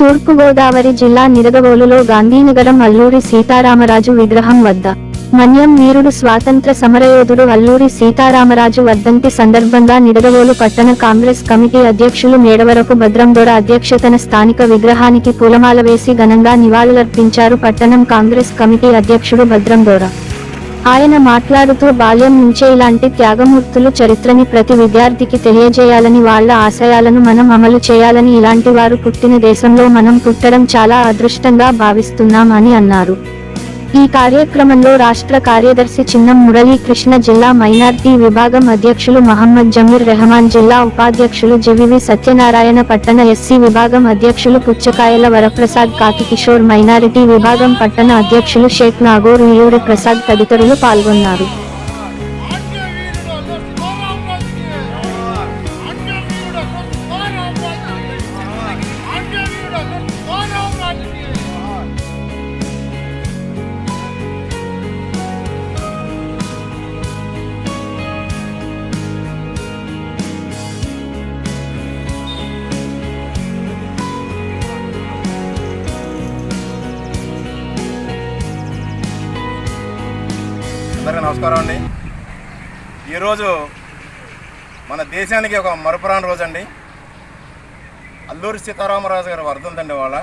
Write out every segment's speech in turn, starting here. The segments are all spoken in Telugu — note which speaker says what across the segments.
Speaker 1: తూర్పుగోదావరి జిల్లా నిరగవోలులో గాంధీనగరం అల్లూరి సీతారామరాజు విగ్రహం వద్ద. మన్యం వీరుడు స్వాతంత్ర సమరయోధుడు అల్లూరి సీతారామరాజు వర్ధంతి సందర్భంగా నిడదవోలు పట్టణ కాంగ్రెస్ కమిటీ అధ్యక్షులు మేడవరపు భద్రందొర అధ్యక్షతన స్థానిక విగ్రహానికి పూలమాల వేసి ఘనంగా నివాళులర్పించారు పట్టణం కాంగ్రెస్ కమిటీ అధ్యక్షుడు భద్రందొర ఆయన మాట్లాడుతూ బాల్యం నుంచే ఇలాంటి త్యాగమూర్తులు చరిత్రని ప్రతి విద్యార్థికి తెలియజేయాలని వాళ్ళ ఆశయాలను మనం అమలు చేయాలని ఇలాంటి వారు పుట్టిన దేశంలో మనం పుట్టడం చాలా అదృష్టంగా భావిస్తున్నాం అని అన్నారు. ఈ కార్యక్రమంలో రాష్ట్ర కార్యదర్శి చిన్నం మురళీకృష్ణ జిల్లా మైనార్టీ విభాగం అధ్యక్షులు మహమ్మద్ జమీర్ రెహమాన్ జిల్లా ఉపాధ్యక్షులు జివివి సత్యనారాయణ పట్టణ ఎస్సీ విభాగం అధ్యక్షులు పుచ్చకాయల వరప్రసాద్ కాకికిషోర్ మైనారిటీ విభాగం పట్టణ అధ్యక్షులు షేక్ నాగోర్ ఇయూరి ప్రసాద్ తదితరులు పాల్గొన్నారు.
Speaker 2: అందరికీ నమస్కారం అండి. ఈరోజు మన దేశానికి ఒక మరపురాని రోజు అండి. అల్లూరి సీతారామరాజు గారి వర్ధంతండి వాళ్ళ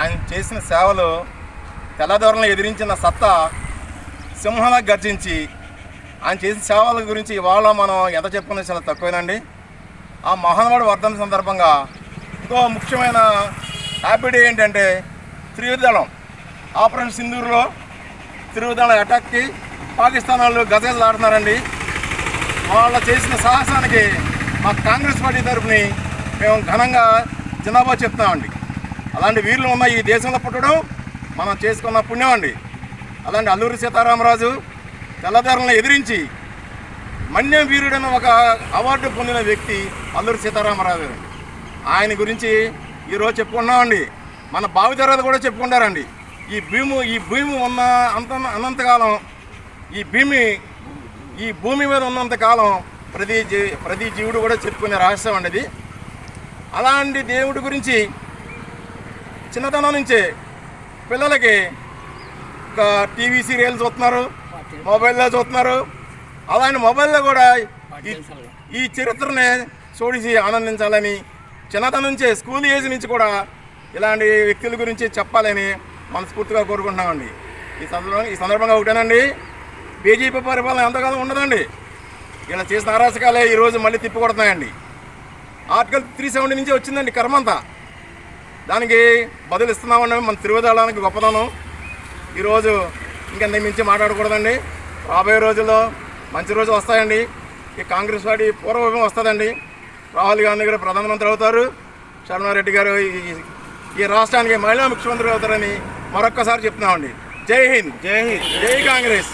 Speaker 2: ఆయన చేసిన సేవలు తెల్లదొరలను ఎదిరించిన సత్తా సింహంలా గర్జించి ఆయన చేసిన సేవల గురించి ఇవాళ మనం ఎంత చెప్పుకున్నా చాలా తక్కువేనండి. ఆ మహానుభావుడు వర్ధంతి సందర్భంగా ఇంకో ముఖ్యమైన హ్యాపీ డే ఏంటంటే త్రివిధళం ఆపరేషన్ సింధూరులో తిరుగుదల అటాక్కి పాకిస్తాన్ వాళ్ళు గజగజలాడుతున్నారండి వాళ్ళు చేసిన సాహసానికి మా కాంగ్రెస్ పార్టీ తరఫుని మేము ఘనంగా జనాభా చెప్తామండి అలాంటి వీరులు ఉన్న ఈ దేశంలో పుట్టడం మనం చేసుకున్న పుణ్యం అండి. అలాంటి అల్లూరి సీతారామరాజు తెల్లదారులను ఎదిరించి మన్యం వీరుడైన ఒక అవార్డు పొందిన వ్యక్తి అల్లూరి సీతారామరాజు ఆయన గురించి ఈరోజు చెప్పుకున్నామండి మన భావితరాలు కూడా చెప్పుకుంటారండి. ఈ భూమి ఈ భూమి ఉన్న అంత అనంతకాలం ఈ భూమి ఈ భూమి మీద ఉన్నంత కాలం ప్రతి జీ ప్రతి జీవుడు కూడా చెప్పుకునే రహస్యం అండి అలాంటి దేవుడి గురించి చిన్నతనం నుంచే పిల్లలకి ఒక టీవీ సీరియల్ చూస్తున్నారు మొబైల్లో చూస్తున్నారు. అలాంటి మొబైల్లో కూడా ఈ- చరిత్రనే చూడిసి ఆనందించాలని చిన్నతనం నుంచే స్కూల్ ఏజ్ నుంచి కూడా ఇలాంటి వ్యక్తుల గురించి చెప్పాలని మనస్ఫూర్తిగా కోరుకుంటున్నామండి. ఈ సందర్భంగా ఈ సందర్భంగా ఒకటేనండి. బీజేపీ పరిపాలన ఎంతకాలం ఉండదండి. ఇలా చేసిన అరాచకాలే ఈరోజు మళ్ళీ తిప్పికొడుతున్నాయండి. ఆర్టికల్ త్రీ సెవెంటీ నుంచి వచ్చిందండి కర్మంతా. దానికి బదులు ఇస్తున్నామని మన తిరుగుదలానికి గొప్పదనం ఈరోజు ఇంకెంత మించి మాట్లాడకూడదండి. రాబోయే రోజుల్లో మంచి రోజులు వస్తాయండి. ఈ కాంగ్రెస్ పార్టీ పూర్వభం వస్తుందండి. రాహుల్ గాంధీ గారు ప్రధానమంత్రి అవుతారు. శర్మారెడ్డి గారు ఈ- ఈ రాష్ట్రానికి మహిళా ముఖ్యమంత్రి అవుతారని మరొక్కసారి చెప్తున్నామండి జై హింద్ జై హింద్ జై కాంగ్రెస్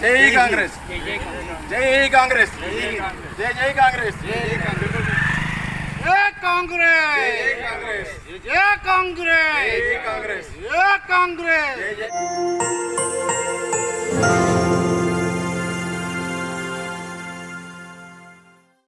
Speaker 2: జై కాంగ్రెస్ జై కాంగ్రెస్ జై జై కాంగ్రెస్
Speaker 3: జై కాంగ్రెస్
Speaker 2: జై కాంగ్రెస్
Speaker 3: జై కాంగ్రెస్
Speaker 2: జై కాంగ్రెస్